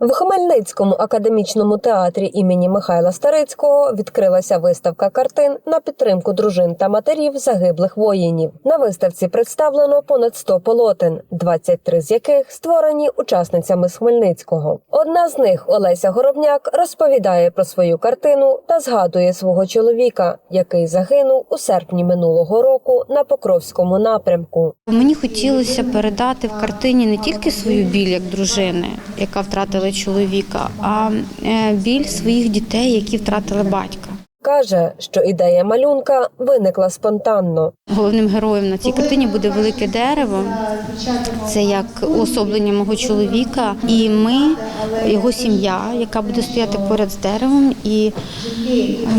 В Хмельницькому академічному театрі імені Михайла Старицького відкрилася виставка картин на підтримку дружин та матерів загиблих воїнів. На виставці представлено понад 100 полотен, 23 з яких створені учасницями з Хмельницького. Одна з них, Олеся Горобняк, розповідає про свою картину та згадує свого чоловіка, який загинув у серпні минулого року на Покровському напрямку. Мені хотілося передати в картині не тільки свою біль як дружини, яка втратила чоловіка, а е, біль своїх дітей, які втратили батька. Каже, що ідея малюнка виникла спонтанно. Головним героєм на цій картині буде велике дерево. Це як уособлення мого чоловіка, і ми, його сім'я, яка буде стояти поряд з деревом, і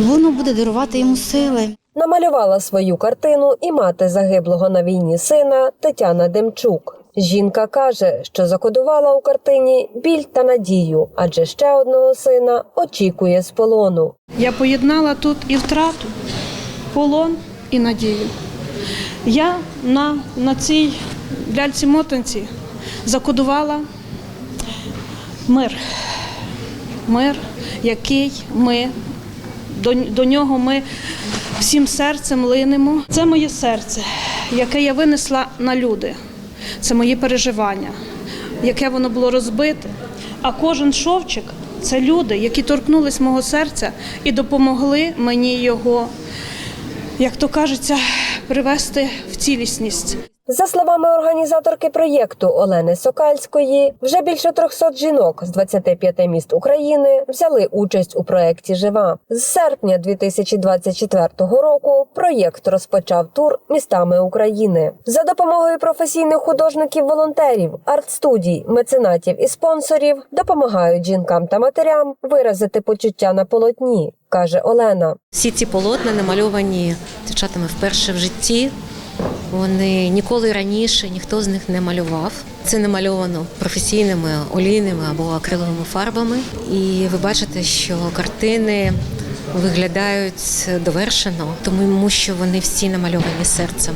воно буде дарувати йому сили. Намалювала свою картину і мати загиблого на війні сина Тетяна Демчук. Жінка каже, що закодувала у картині біль та надію, адже ще одного сина очікує з полону. Я поєднала тут і втрату, полон і надію. Я на, на цій ляльці мотанці закодувала мир. Мир, який ми до, до нього ми всім серцем линемо. Це моє серце, яке я винесла на люди. Це мої переживання, яке воно було розбите. А кожен шовчик це люди, які торкнулись мого серця і допомогли мені його, як то кажеться, привести в цілісність. За словами організаторки проєкту Олени Сокальської, вже більше 300 жінок з 25 міст України взяли участь у проєкті Жива. З серпня 2024 року проєкт розпочав тур містами України за допомогою професійних художників-волонтерів, арт-студій, меценатів і спонсорів допомагають жінкам та матерям виразити почуття на полотні, каже Олена. Всі ці полотна намальовані дівчатами вперше в житті. Вони ніколи раніше ніхто з них не малював. Це намальовано професійними олійними або акриловими фарбами. І ви бачите, що картини виглядають довершено, тому що вони всі намальовані серцем.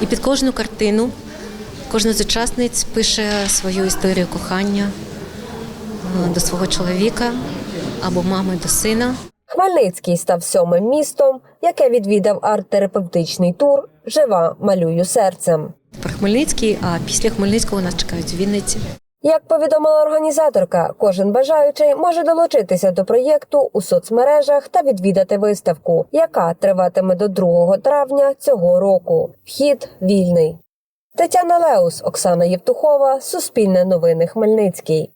І під кожну картину кожна з учасниць пише свою історію кохання е, до свого чоловіка або мами до сина. Хмельницький став сьомим містом, яке відвідав арт-терапевтичний тур Жива малюю серцем. Про Хмельницький, а після Хмельницького нас чекають в Вінниці. Як повідомила організаторка, кожен бажаючий може долучитися до проєкту у соцмережах та відвідати виставку, яка триватиме до 2 травня цього року. Вхід вільний. Тетяна Леус, Оксана Євтухова, Суспільне новини Хмельницький.